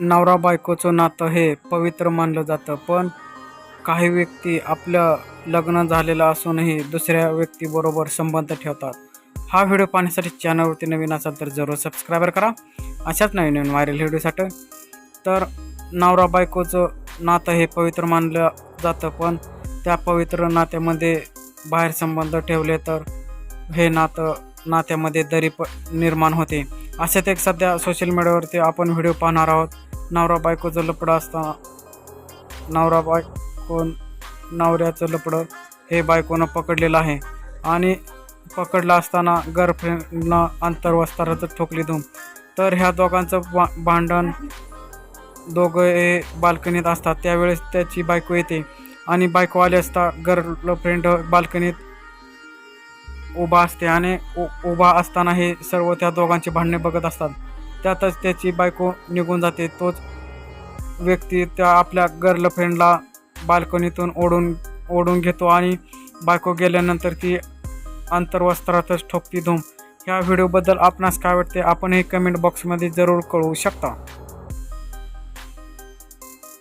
नवरा बायकोचं नातं हे पवित्र मानलं जातं पण काही व्यक्ती आपलं लग्न झालेलं असूनही दुसऱ्या व्यक्तीबरोबर संबंध ठेवतात. हा व्हिडिओ पाहण्यासाठी चॅनलवरती नवीन असाल तर जरूर सबस्क्राईबर करा. अशाच नवीन नवीन व्हायरल व्हिडिओसाठी. तर नवरा बायकोचं नातं हे पवित्र मानलं जातं पण त्या पवित्र नात्यामध्ये बाहेर संबंध ठेवले तर हे नातं नात्यामध्ये दरी प निर्माण होते. अशात एक सध्या सोशल मीडियावरती आपण व्हिडिओ पाहणार आहोत. नवरा बायकोचं लपडं असताना नवरा बायको नवऱ्याचं लपडं हे बायकोनं पकडलेलं आहे. आणि पकडलं असताना गर्लफ्रेंडनं अंतर्वस्त्रातच ठोकली धूम. तर ह्या दोघांचं बा भांडण दोघं हे बाल्कनीत असतात. त्यावेळेस त्याची बायको येते. आणि बायको आली असता गर्लफ्रेंड बाल्कनीत उभा असते आणि उ उभा असताना हे सर्व त्या दोघांची भांडणे बघत असतात. त्यातच त्याची बायको निघून जाते. तोच व्यक्ती त्या आपल्या गर्लफ्रेंडला बाल्कनीतून ओढून ओढून घेतो आणि बायको गेल्यानंतर ती अंतर्वस्त्रातच ठोकती धूम. ह्या व्हिडिओबद्दल आपणास काय वाटते? आपण हे कमेंट बॉक्समध्ये जरूर कळवू शकता.